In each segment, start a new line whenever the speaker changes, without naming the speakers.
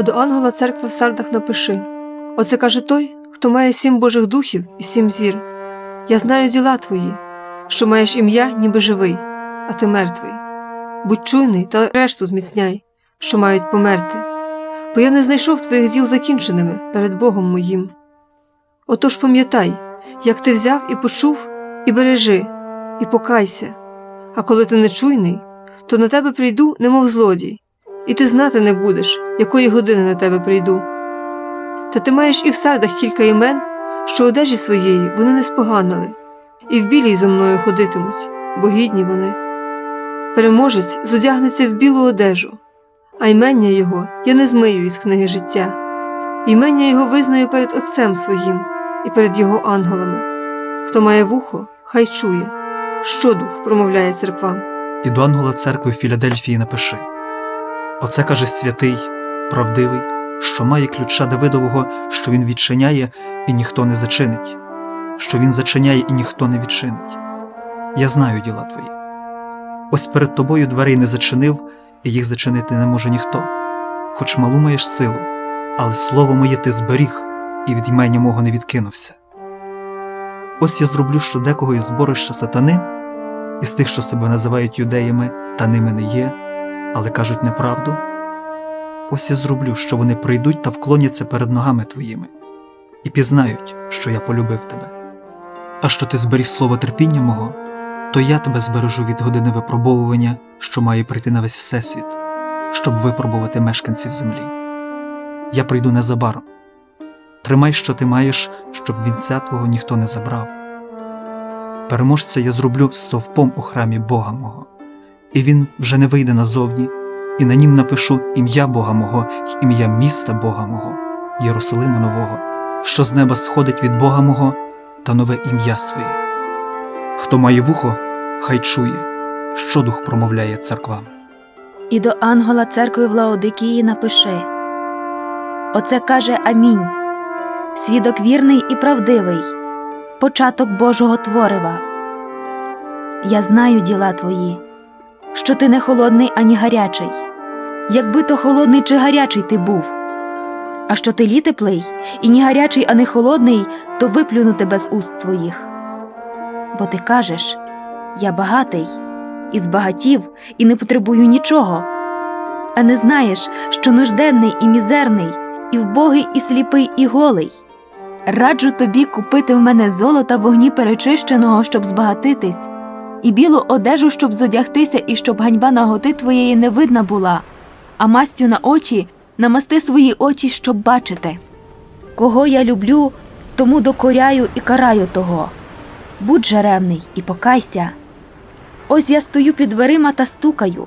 А до ангела церкви в сардах напиши Оце каже той, хто має сім Божих духів і сім зір. Я знаю діла твої, що маєш ім'я, ніби живий, а ти мертвий. Будь чуйний та решту зміцняй, що мають померти, бо я не знайшов твоїх діл закінченими перед Богом моїм. Отож пам'ятай, як ти взяв і почув, і бережи, і покайся, а коли ти не чуйний, то на тебе прийду, немов злодій, і ти знати не будеш, якої години на тебе прийду. Та ти маєш і в сардах кілька імен, що одежі своєї вони не споганили, і в білій зо мною ходитимуть, бо гідні вони. Переможець зодягнеться в білу одежу, а ймення його я не змию із книги життя. Імення його визнаю перед Отцем своїм і перед його ангелами. Хто має вухо, хай чує, що дух промовляє церквам.
І до ангела церкви в Філадельфії напиши Оце каже святий, правдивий, що має ключа Давидового, що він відчиняє, і ніхто не зачинить, що він зачиняє, і ніхто не відчинить. Я знаю діла твої. Ось перед тобою дверей не зачинив, і їх зачинити не може ніхто. Хоч малу маєш силу, але слово моє ти зберіг, і від імення мого не відкинувся. Ось я зроблю що декого із зборища сатани, із тих, що себе називають юдеями, та ними не є, але кажуть неправду. Ось я зроблю, що вони прийдуть та вклоняться перед ногами твоїми, і пізнають, що я полюбив тебе. А що ти зберіг слово терпіння мого, то я тебе збережу від години випробовування, що має прийти на весь всесвіт, щоб випробувати мешканців землі. Я прийду незабаром. Тримай, що ти маєш, щоб вінця твого ніхто не забрав. Переможця я зроблю стовпом у храмі Бога мого, і він вже не вийде назовні, і на нім напишу ім'я Бога мого й ім'я міста Бога мого, Єрусалима Нового, що з неба сходить від Бога мого та нове ім'я своє. Хто має вухо, хай чує, що дух промовляє церквам.
І до ангела церкви в Лаодикії напиши Оце каже Амінь, свідок вірний і правдивий, початок Божого творива. Я знаю діла твої, що ти не холодний ані гарячий, якби то холодний чи гарячий ти був. А що ти літеплий, і ні гарячий, ані холодний, то виплюну тебе з уст твоїх. Бо ти кажеш Я багатий, і збагатів, і не потребую нічого. А не знаєш, що нужденний і мізерний, і вбогий, і сліпий, і голий. Раджу тобі купити в мене золота вогні перечищеного, щоб збагатитись, і білу одежу, щоб зодягтися, і щоб ганьба наготи твоєї не видна була, а мастю на очі намасти свої очі, щоб бачити. Кого я люблю, тому докоряю і караю того. Будь жеремний і покайся. Ось я стою під дверима та стукаю.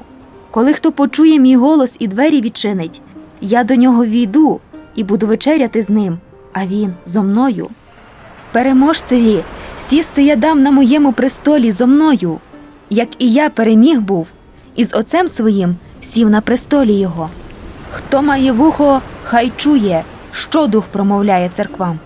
Коли хто почує мій голос і двері відчинить, я до нього війду і буду вечеряти з ним, а він зо мною. Переможцеві, сісти я дам на моєму престолі зо мною, як і я переміг був, і з отцем своїм сів на престолі його. Хто має вухо, хай чує, що дух промовляє церквам.